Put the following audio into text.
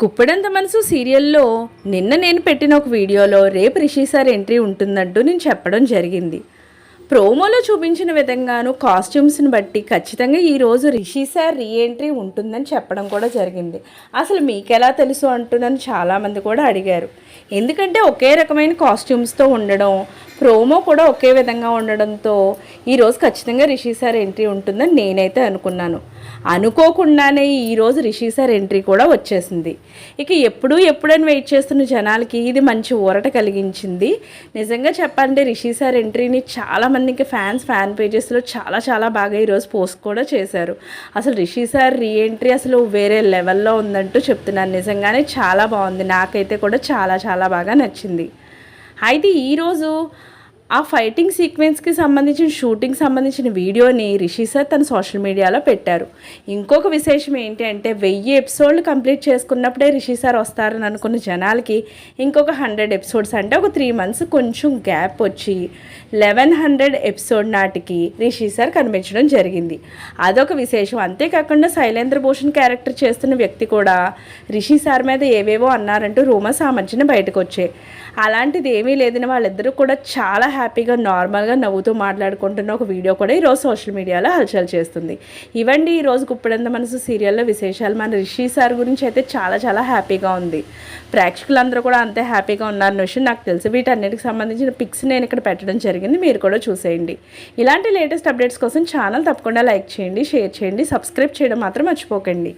గుప్పెడంత మనసు సీరియల్లో నిన్న నేను పెట్టిన ఒక వీడియోలో రేపు రిషి సార్ ఎంట్రీ ఉంటుందంటూ నేను చెప్పడం జరిగింది. ప్రోమోలో చూపించిన విధంగాను కాస్ట్యూమ్స్ని బట్టి ఖచ్చితంగా ఈరోజు రిషి సార్ రీఎంట్రీ ఉంటుందని చెప్పడం కూడా జరిగింది. అసలు మీకు ఎలా తెలుసు అంటూ నన్ను చాలామంది కూడా అడిగారు. ఎందుకంటే ఒకే రకమైన కాస్ట్యూమ్స్తో ఉండడం ప్రోమో కూడా ఒకే విధంగా ఉండడంతో ఈరోజు ఖచ్చితంగా రిషి సార్ ఎంట్రీ ఉంటుందని నేనైతే అనుకున్నాను. అనుకోకుండానే ఈరోజు రిషి సార్ ఎంట్రీ కూడా వచ్చేసింది. ఇక ఎప్పుడు ఎప్పుడని వెయిట్ చేస్తున్న జనాలకి ఇది మంచి ఊరట కలిగించింది. నిజంగా చెప్పాలంటే రిషి సార్ ఎంట్రీని చాలా మందికి ఫ్యాన్స్ ఫ్యాన్ పేజెస్లో చాలా చాలా బాగా ఈరోజు పోస్ట్ కూడా చేశారు. అసలు రిషి సార్ రీఎంట్రీ అసలు వేరే లెవెల్లో ఉందంటూ చెప్తున్నాను నిజంగానే చాలా బాగుంది. నాకైతే కూడా చాలా చాలా బాగా నచ్చింది. అయితే ఈరోజు ఆ ఫైటింగ్ సీక్వెన్స్కి సంబంధించిన షూటింగ్ సంబంధించిన వీడియోని రిషి సార్ తన సోషల్ మీడియాలో పెట్టారు. ఇంకొక విశేషం ఏంటి అంటే వెయ్యి ఎపిసోడ్లు కంప్లీట్ చేసుకున్నప్పుడే రిషి సార్ వస్తారని అనుకున్న జనాలకి ఇంకొక హండ్రెడ్ ఎపిసోడ్స్ అంటే ఒక త్రీ మంత్స్ కొంచెం గ్యాప్ వచ్చి లెవెన్ హండ్రెడ్ ఎపిసోడ్ నాటికి రిషి సార్ కనిపించడం జరిగింది. అదొక విశేషం. అంతేకాకుండా శైలేంద్ర భూషణ్ క్యారెక్టర్ చేస్తున్న వ్యక్తి కూడా రిషి సార్ మీద ఏవేవో అన్నారంటూ రూమర్స్ ఆ మధ్యన బయటకు వచ్చాయి అలాంటిది ఏమీ లేదని వాళ్ళిద్దరూ కూడా చాలా హ్యాపీగా నార్మల్గా నవ్వుతూ మాట్లాడుకుంటున్న ఒక వీడియో కూడా ఈరోజు సోషల్ మీడియాలో హల్చల్ చేస్తుంది. ఇవండి ఈరోజు గుప్పెడంత మనసు సీరియల్లో విశేషాలు. మన రిషి సార్ గురించి అయితే చాలా చాలా హ్యాపీగా ఉంది. ప్రేక్షకులందరూ కూడా అంతే హ్యాపీగా ఉన్నారన్న విషయం నాకు తెలుసు వీటన్నిటికి సంబంధించిన పిక్స్ నేను ఇక్కడ పెట్టడం జరిగింది. మీరు కూడా చూసేయండి. ఇలాంటి లేటెస్ట్ అప్డేట్స్ కోసం ఛానల్ తప్పకుండా లైక్ చేయండి షేర్ చేయండి సబ్స్క్రైబ్ చేయడం మాత్రం మర్చిపోకండి.